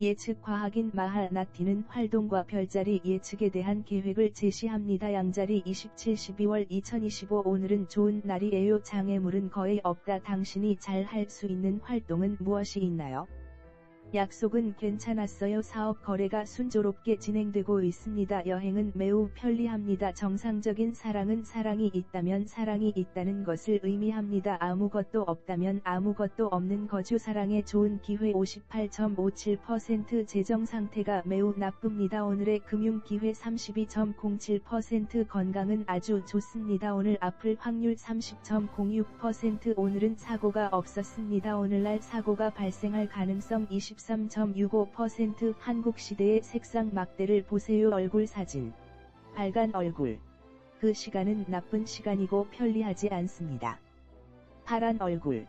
예측 과학인 마하나티는 활동과 별자리 예측에 대한 계획을 제시합니다. 양자리 27 12월 2025 오늘은 좋은 날이에요. 장애물은 거의 없다. 당신이 잘 할 수 있는 활동은 무엇이 있나요? 약속은 괜찮았어요. 사업 거래가 순조롭게 진행되고 있습니다. 여행은 매우 편리합니다. 정상적인 사랑은 사랑이 있다면 사랑이 있다는 것을 의미합니다. 아무것도 없다면 아무것도 없는 거주 사랑에 좋은 기회 58.57% 재정 상태가 매우 나쁩니다. 오늘의 금융 기회 32.07% 건강은 아주 좋습니다. 오늘 아플 확률 30.06% 오늘은 사고가 없었습니다. 오늘날 사고가 발생할 가능성 20 13.65% 한국 시대의 색상 막대를 보세요 얼굴 사진. 빨간 얼굴. 그 시간은 나쁜 시간이고 편리하지 않습니다. 파란 얼굴.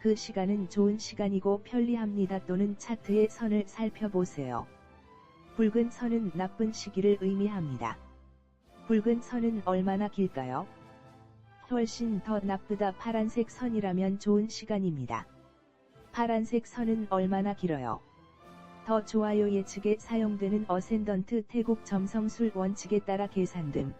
그 시간은 좋은 시간이고 편리합니다. 또는 차트의 선을 살펴보세요. 붉은 선은 나쁜 시기를 의미합니다. 붉은 선은 얼마나 길까요? 훨씬 더 나쁘다 파란색 선이라면 좋은 시간입니다. 파란색 선은 얼마나 길어요? 더 좋아요 예측에 사용되는 어센던트 태국 점성술 원칙에 따라 계산 등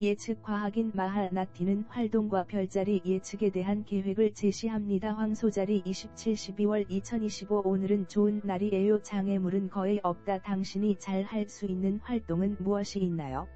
예측 과학인 마하나티는 활동과 별자리 예측에 대한 계획을 제시합니다. 황소자리 27 12월 2025 오늘은 좋은 날이에요. 장애물은 거의 없다. 당신이 잘 할 수 있는 활동은 무엇이 있나요?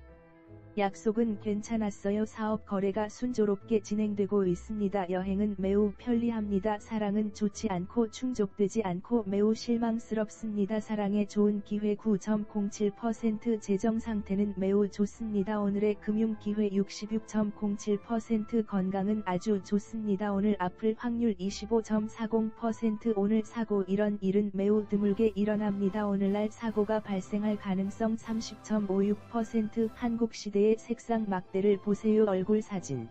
약속은 괜찮았어요. 사업 거래가 순조롭게 진행되고 있습니다. 여행은 매우 편리합니다. 사랑은 좋지 않고 충족되지 않고 매우 실망스럽습니다. 사랑에 좋은 기회 9.07% 재정 상태는 매우 좋습니다. 오늘의 금융 기회 66.07% 건강은 아주 좋습니다. 오늘 아플 확률 25.40% 오늘 사고 이런 일은 매우 드물게 일어납니다. 오늘날 사고가 발생할 가능성 30.56% 한국 시대 그의 색상 막대를 보세요 얼굴 사진.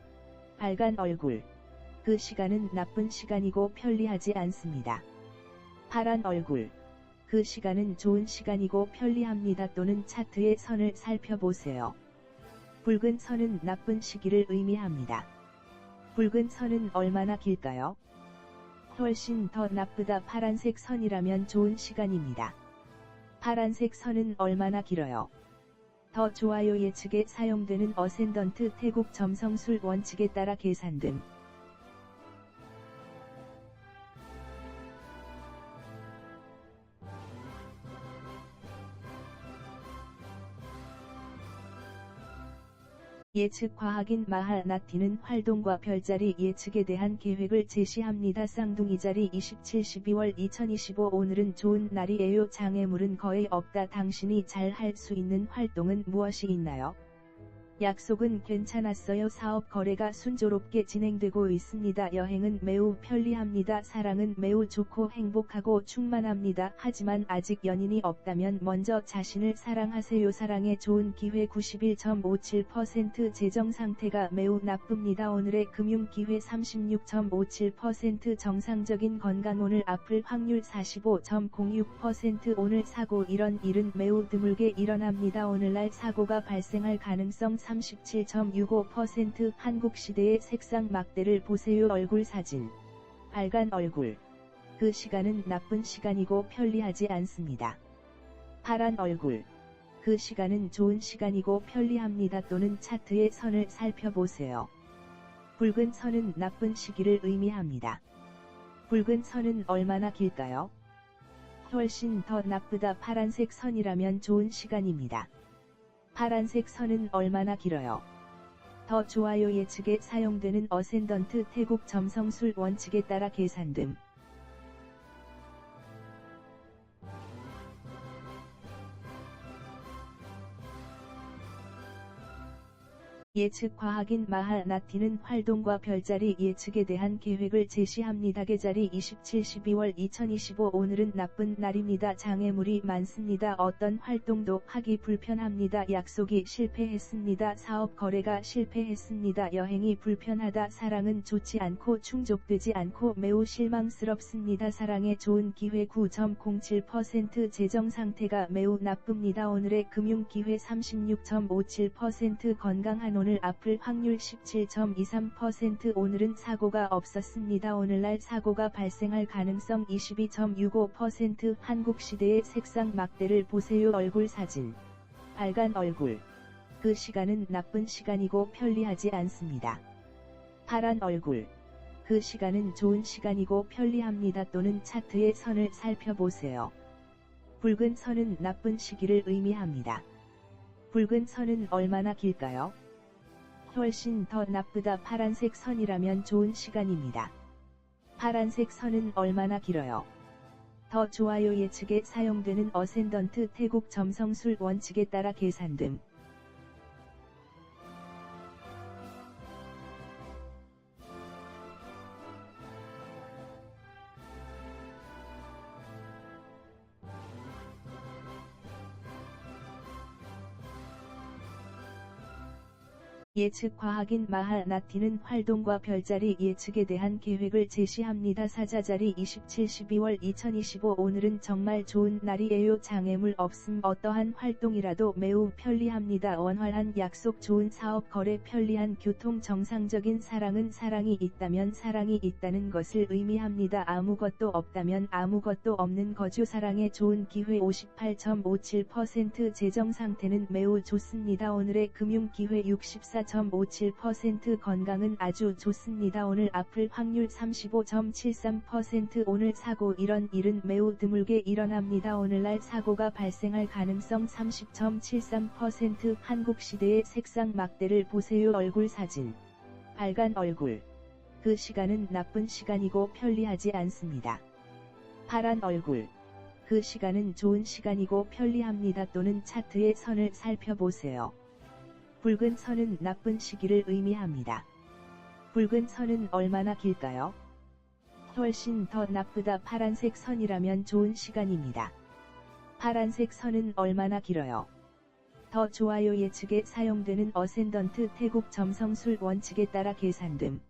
빨간 얼굴. 그 시간은 나쁜 시간이고 편리하지 않습니다. 파란 얼굴. 그 시간은 좋은 시간이고 편리합니다 또는 차트의 선을 살펴보세요. 붉은 선은 나쁜 시기를 의미합니다. 붉은 선은 얼마나 길까요? 훨씬 더 나쁘다 파란색 선이라면 좋은 시간입니다. 파란색 선은 얼마나 길어요? 더 좋아요 예측에 사용되는 어센던트 태국 점성술 원칙에 따라 계산 등 예측 과학인 마하나티는 활동과 별자리 예측에 대한 계획을 제시합니다. 쌍둥이 자리 27 12월 2025 오늘은 좋은 날이에요. 장애물은 거의 없다. 당신이 잘 할 수 있는 활동은 무엇이 있나요? 약속은 괜찮았어요. 사업 거래가 순조롭게 진행되고 있습니다. 여행은 매우 편리합니다. 사랑은 매우 좋고 행복하고 충만합니다. 하지만 아직 연인이 없다면 먼저 자신을 사랑하세요. 사랑에 좋은 기회 91.57% 재정 상태가 매우 나쁩니다. 오늘의 금융 기회 36.57% 정상적인 건강 오늘 아플 확률 45.06% 오늘 사고 이런 일은 매우 드물게 일어납니다. 오늘날 사고가 발생할 가능성 37.65% 한국 시대의 색상 막대를 보세요 얼굴 사진. 빨간 얼굴. 그 시간은 나쁜 시간이고 편리하지 않습니다. 파란 얼굴. 그 시간은 좋은 시간이고 편리합니다 또는 차트의 선을 살펴보세요. 붉은 선은 나쁜 시기를 의미합니다. 붉은 선은 얼마나 길까요? 훨씬 더 나쁘다 파란색 선이라면 좋은 시간입니다. 파란색 선은 얼마나 길어요? 더 좋아요 예측에 사용되는 어센던트 태국 점성술 원칙에 따라 계산 등 예측 과학인 마하나티는 활동과 별자리 예측에 대한 계획을 제시합니다. 계자리 27 12월 2025 오늘은 나쁜 날입니다. 장애물이 많습니다. 어떤 활동도 하기 불편합니다. 약속이 실패했습니다. 사업 거래가 실패했습니다. 여행이 불편하다. 사랑은 좋지 않고 충족되지 않고 매우 실망스럽습니다. 사랑에 좋은 기회 9.07% 재정 상태가 매우 나쁩니다. 오늘의 금융 기회 36.57% 건강한 오늘 앞을 확률 17.23% 오늘은 사고가 없었습니다. 오늘날 사고가 발생할 가능성 22.65% 한국 시대의 색상 막대를 보세요. 얼굴 사진. 빨간 얼굴. 그 시간은 나쁜 시간이고 편리하지 않습니다. 파란 얼굴. 그 시간은 좋은 시간이고 편리합니다. 또는 차트의 선을 살펴보세요. 붉은 선은 나쁜 시기를 의미합니다. 붉은 선은 얼마나 길까요? 훨씬 더 나쁘다 파란색 선이라면 좋은 시간입니다. 파란색 선은 얼마나 길어요? 더 좋아요 예측에 사용되는 어센던트 태국 점성술 원칙에 따라 계산됨. 예측 과학인 마하나티는 활동과 별자리 예측에 대한 계획을 제시합니다. 사자자리 27 12월 2025 오늘은 정말 좋은 날이에요. 장애물 없음 어떠한 활동이라도 매우 편리합니다. 원활한 약속 좋은 사업 거래 편리한 교통 정상적인 사랑은 사랑이 있다면 사랑이 있다는 것을 의미합니다. 아무것도 없다면 아무것도 없는 거주 사랑에 좋은 기회 58.57% 재정 상태는 매우 좋습니다. 오늘의 금융 기회 64 14.57% 건강은 아주 좋습니다. 오늘 앞을 확률 35.73% 오늘 사고 이런 일은 매우 드물게 일어납니다. 오늘날 사고가 발생할 가능성 30.73% 한국 시대의 색상 막대를 보세요. 얼굴 사진. 빨간 얼굴. 그 시간은 나쁜 시간이고 편리하지 않습니다. 파란 얼굴. 그 시간은 좋은 시간이고 편리합니다. 또는 차트의 선을 살펴보세요. 붉은 선은 나쁜 시기를 의미합니다. 붉은 선은 얼마나 길까요? 훨씬 더 나쁘다 파란색 선이라면 좋은 시간입니다. 파란색 선은 얼마나 길어요? 더 좋아요 예측에 사용되는 어센던트 태국 점성술 원칙에 따라 계산됨.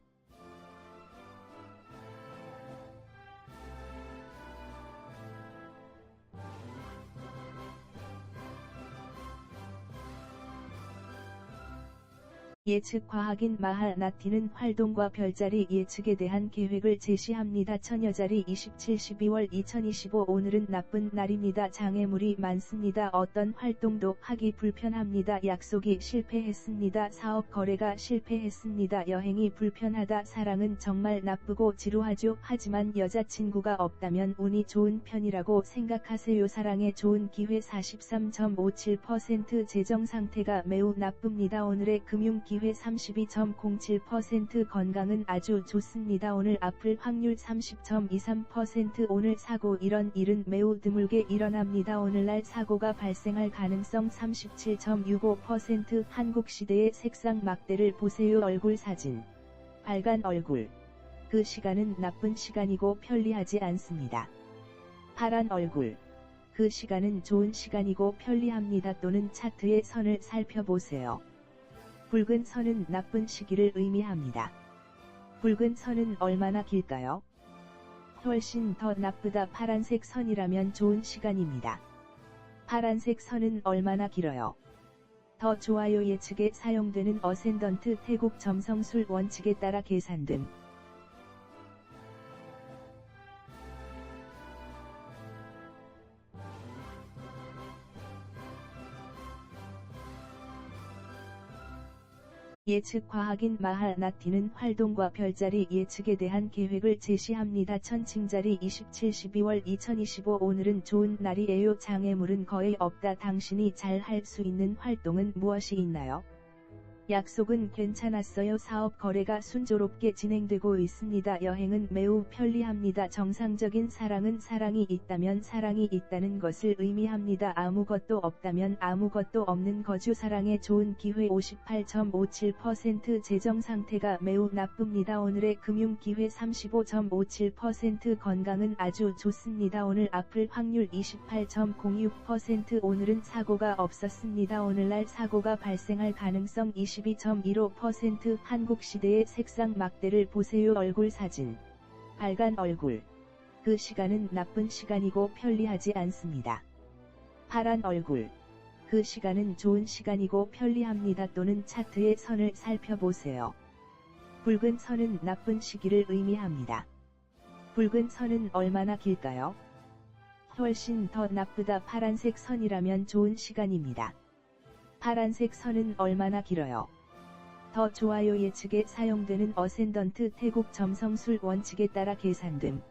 예측 과학인 마하나티는 활동과 별자리 예측에 대한 계획을 제시합니다. 처녀자리 27 12월 2025 오늘은 나쁜 날입니다. 장애물이 많습니다. 어떤 활동도 하기 불편합니다. 약속이 실패했습니다. 사업 거래가 실패했습니다. 여행이 불편하다. 사랑은 정말 나쁘고 지루하죠. 하지만 여자친구가 없다면 운이 좋은 편이라고 생각하세요. 사랑에 좋은 기회 43.57% 재정 상태가 매우 나쁩니다. 오늘의 금융 기회 32.07% 건강은 아주 좋습니다. 오늘 앞을 확률 30.23% 오늘 사고 이런 일은 매우 드물게 일어납니다. 오늘날 사고가 발생할 가능성 37.65% 한국 시대의 색상 막대를 보세요. 얼굴 사진. 빨간 얼굴. 그 시간은 나쁜 시간이고 편리하지 않습니다. 파란 얼굴. 그 시간은 좋은 시간이고 편리합니다. 또는 차트의 선을 살펴보세요. 붉은 선은 나쁜 시기를 의미합니다. 붉은 선은 얼마나 길까요? 훨씬 더 나쁘다 파란색 선이라면 좋은 시간입니다. 파란색 선은 얼마나 길어요? 더 좋아요 예측에 사용되는 어센던트 태국 점성술 원칙에 따라 계산됨. 예측 과학인 마하나티는 활동과 별자리 예측에 대한 계획을 제시합니다. 천칭자리 27 12월 2025 오늘은 좋은 날이에요. 장애물은 거의 없다. 당신이 잘 할 수 있는 활동은 무엇이 있나요? 약속은 괜찮았어요. 사업 거래가 순조롭게 진행되고 있습니다. 여행은 매우 편리합니다. 정상적인 사랑은 사랑이 있다면 사랑이 있다는 것을 의미합니다. 아무것도 없다면 아무것도 없는 거주 사랑에 좋은 기회 58.57% 재정 상태가 매우 나쁩니다. 오늘의 금융 기회 35.57% 건강은 아주 좋습니다. 오늘 앞을 확률 28.06% 오늘은 사고가 없었습니다. 오늘날 사고가 발생할 가능성 20 22.15% 한국 시대의 색상 막대를 보세요 얼굴 사진. 빨간 얼굴. 그 시간은 나쁜 시간이고 편리하지 않습니다. 파란 얼굴. 그 시간은 좋은 시간이고 편리합니다 또는 차트의 선을 살펴보세요. 붉은 선은 나쁜 시기를 의미합니다. 붉은 선은 얼마나 길까요? 훨씬 더 나쁘다 파란색 선이라면 좋은 시간입니다. 파란색 선은 얼마나 길어요? 더 좋아요 예측에 사용되는 어센던트 태국 점성술 원칙에 따라 계산됨.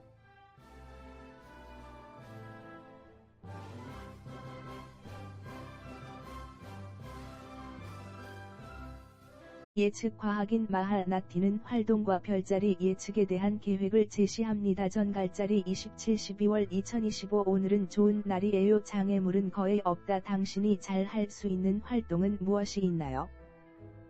예측 과학인 마하나티는 활동과 별자리 예측에 대한 계획을 제시합니다. 전갈자리 27 12월 2025 오늘은 좋은 날이에요. 장애물은 거의 없다. 당신이 잘 할 수 있는 활동은 무엇이 있나요?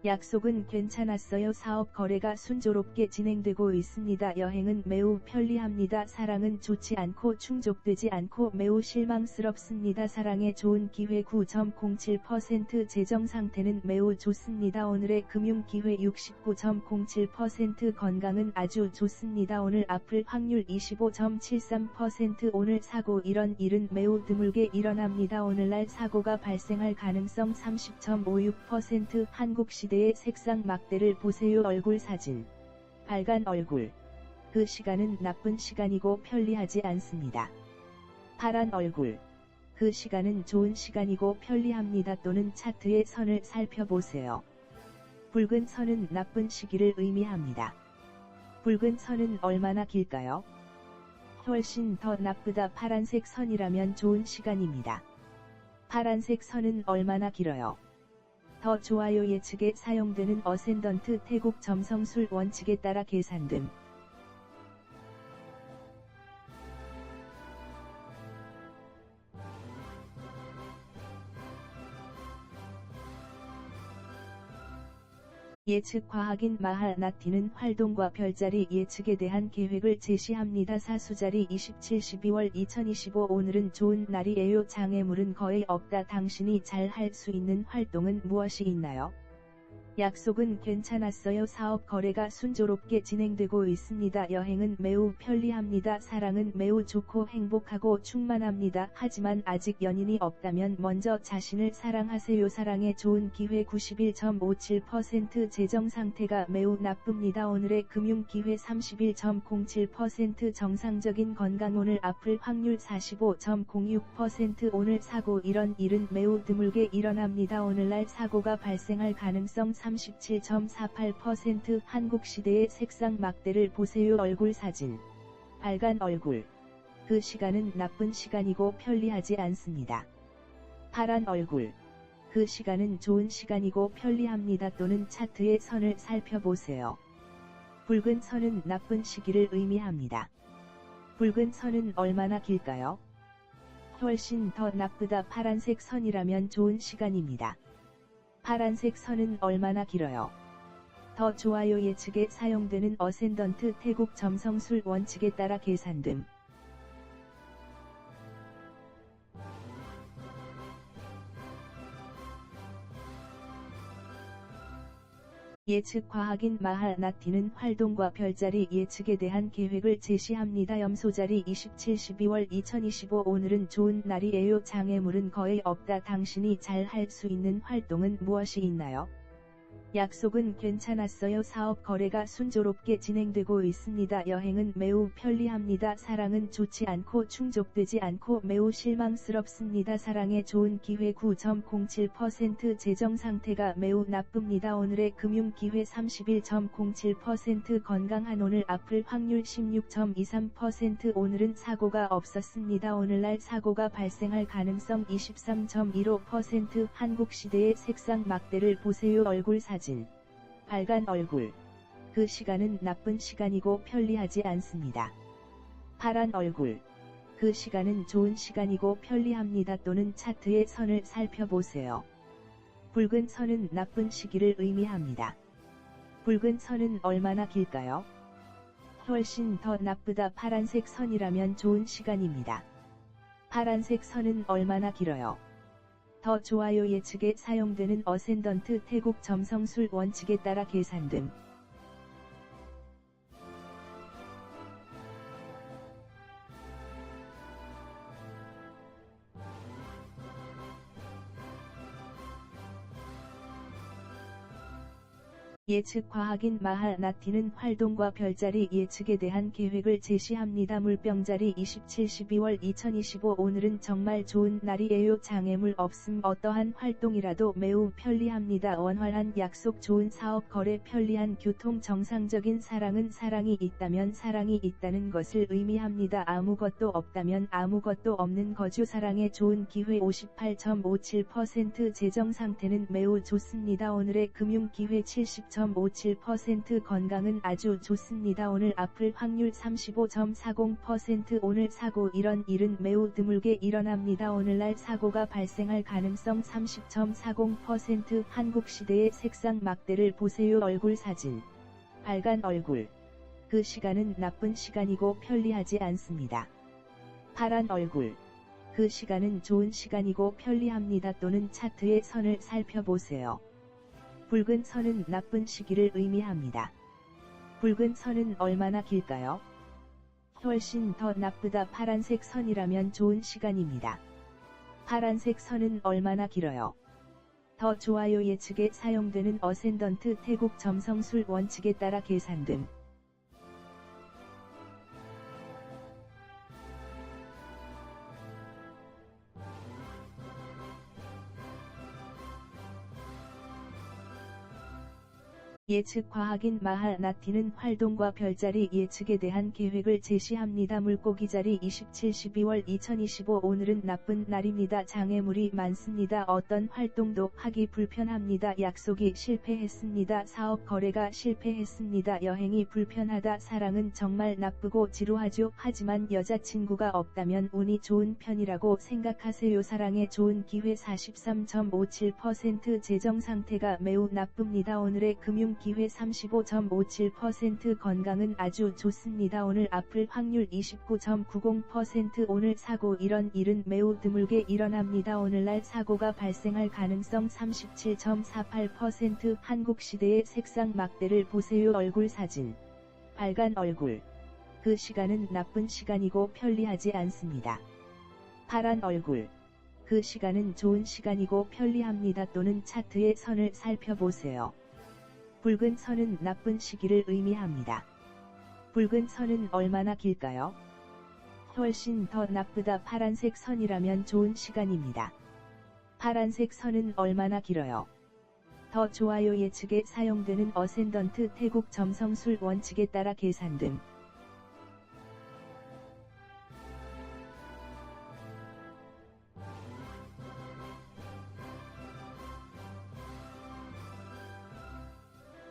약속은 괜찮았어요. 사업 거래가 순조롭게 진행되고 있습니다. 여행은 매우 편리합니다. 사랑은 좋지 않고 충족되지 않고 매우 실망스럽습니다. 사랑에 좋은 기회 9.07% 재정 상태는 매우 좋습니다. 오늘의 금융 기회 69.07% 건강은 아주 좋습니다. 오늘 아플 확률 25.73% 오늘 사고 이런 일은 매우 드물게 일어납니다. 오늘날 사고가 발생할 가능성 30.56% 한국시 시대의 색상 막대를 보세요 얼굴 사진. 빨간 얼굴. 그 시간은 나쁜 시간이고 편리하지 않습니다. 파란 얼굴. 그 시간은 좋은 시간이고 편리합니다 또는 차트의 선을 살펴보세요. 붉은 선은 나쁜 시기를 의미합니다. 붉은 선은 얼마나 길까요? 훨씬 더 나쁘다 파란색 선이라면 좋은 시간입니다. 파란색 선은 얼마나 길어요? 더 좋아요 예측에 사용되는 어센던트 태국 점성술 원칙에 따라 계산됨. 예측 과학인 마하나티는 활동과 별자리 예측에 대한 계획을 제시합니다. 사수자리 27 12월 2025 오늘은 좋은 날이에요. 장애물은 거의 없다. 당신이 잘 할 수 있는 활동은 무엇이 있나요? 약속은 괜찮았어요. 사업 거래가 순조롭게 진행되고 있습니다. 여행은 매우 편리합니다. 사랑은 매우 좋고 행복하고 충만합니다. 하지만 아직 연인이 없다면 먼저 자신을 사랑하세요. 사랑에 좋은 기회 91.57% 재정 상태가 매우 나쁩니다. 오늘의 금융 기회 31.07% 정상적인 건강 오늘 아플 확률 45.06% 오늘 사고 이런 일은 매우 드물게 일어납니다. 오늘날 사고가 발생할 가능성 37.48% 한국 시대의 색상 막대를 보세요 얼굴 사진. 빨간 얼굴. 그 시간은 나쁜 시간이고 편리하지 않습니다. 파란 얼굴. 그 시간은 좋은 시간이고 편리합니다 또는 차트의 선을 살펴보세요. 붉은 선은 나쁜 시기를 의미합니다. 붉은 선은 얼마나 길까요? 훨씬 더 나쁘다 파란색 선이라면 좋은 시간입니다. 파란색 선은 얼마나 길어요? 더 좋아요 예측에 사용되는 어센던트 태국 점성술 원칙에 따라 계산됨. 예측 과학인 마하나티는 활동과 별자리 예측에 대한 계획을 제시합니다. 염소자리 27 12월 2025 오늘은 좋은 날이에요. 장애물은 거의 없다. 당신이 잘 할 수 있는 활동은 무엇이 있나요? 약속은 괜찮았어요. 사업 거래가 순조롭게 진행되고 있습니다. 여행은 매우 편리합니다. 사랑은 좋지 않고 충족되지 않고 매우 실망스럽습니다. 사랑에 좋은 기회 9.07% 재정 상태가 매우 나쁩니다. 오늘의 금융 기회 31.07% 건강한 오늘 아플 확률 16.23% 오늘은 사고가 없었습니다. 오늘날 사고가 발생할 가능성 23.15% 한국 시대의 색상 막대를 보세요. 얼굴 사진 사진. 빨간 얼굴. 그 시간은 나쁜 시간이고 편리하지 않습니다. 파란 얼굴. 그 시간은 좋은 시간이고 편리합니다 또는 차트의 선을 살펴보세요. 붉은 선은 나쁜 시기를 의미합니다. 붉은 선은 얼마나 길까요? 훨씬 더 나쁘다 파란색 선이라면 좋은 시간입니다. 파란색 선은 얼마나 길어요? 더 좋아요 예측에 사용되는 어센던트 태국 점성술 원칙에 따라 계산됨. 예측 과학인 마하 나티는 활동과 별자리 예측에 대한 계획을 제시합니다. 물병자리 27 12월 2025 오늘은 정말 좋은 날이에요. 장애물 없음 어떠한 활동이라도 매우 편리합니다. 원활한 약속 좋은 사업 거래 편리한 교통 정상적인 사랑은 사랑이 있다면 사랑이 있다는 것을 의미합니다. 아무것도 없다면 아무것도 없는 거주 사랑의 좋은 기회 58.57% 재정 상태는 매우 좋습니다. 오늘의 금융 기회 70. 0.57% 건강은 아주 좋습니다. 오늘 아플 확률 35.40% 오늘 사고 이런 일은 매우 드물게 일어납니다. 오늘날 사고가 발생할 가능성 30.40% 한국 시대의 색상 막대를 보세요. 얼굴 사진. 빨간 얼굴. 그 시간은 나쁜 시간이고 편리하지 않습니다. 파란 얼굴. 그 시간은 좋은 시간이고 편리합니다. 또는 차트의 선을 살펴보세요. 붉은 선은 나쁜 시기를 의미합니다. 붉은 선은 얼마나 길까요? 훨씬 더 나쁘다 파란색 선이라면 좋은 시간입니다. 파란색 선은 얼마나 길어요? 더 좋아요 예측에 사용되는 어센던트 태국 점성술 원칙에 따라 계산 등 예측 과학인 마하 나티는 활동과 별자리 예측에 대한 계획을 제시합니다. 물고기 자리 27 12월 2025 오늘은 나쁜 날입니다. 장애물이 많습니다. 어떤 활동도 하기 불편합니다. 약속이 실패했습니다. 사업 거래가 실패했습니다. 여행이 불편하다. 사랑은 정말 나쁘고 지루하죠. 하지만 여자친구가 없다면 운이 좋은 편이라고 생각하세요. 사랑에 좋은 기회 43.57% 재정 상태가 매우 나쁩니다. 오늘의 금융 기회 35.57% 건강은 아주 좋습니다. 오늘 아플 확률 29.90% 오늘 사고 이런 일은 매우 드물게 일어납니다. 오늘날 사고가 발생할 가능성 37.48% 한국 시대의 색상 막대를 보세요. 얼굴 사진. 빨간 얼굴. 그 시간은 나쁜 시간이고 편리하지 않습니다. 파란 얼굴. 그 시간은 좋은 시간이고 편리합니다. 또는 차트의 선을 살펴보세요. 붉은 선은 나쁜 시기를 의미합니다. 붉은 선은 얼마나 길까요? 훨씬 더 나쁘다 파란색 선이라면 좋은 시간입니다. 파란색 선은 얼마나 길어요? 더 좋아요 예측에 사용되는 어센던트 태국 점성술 원칙에 따라 계산 등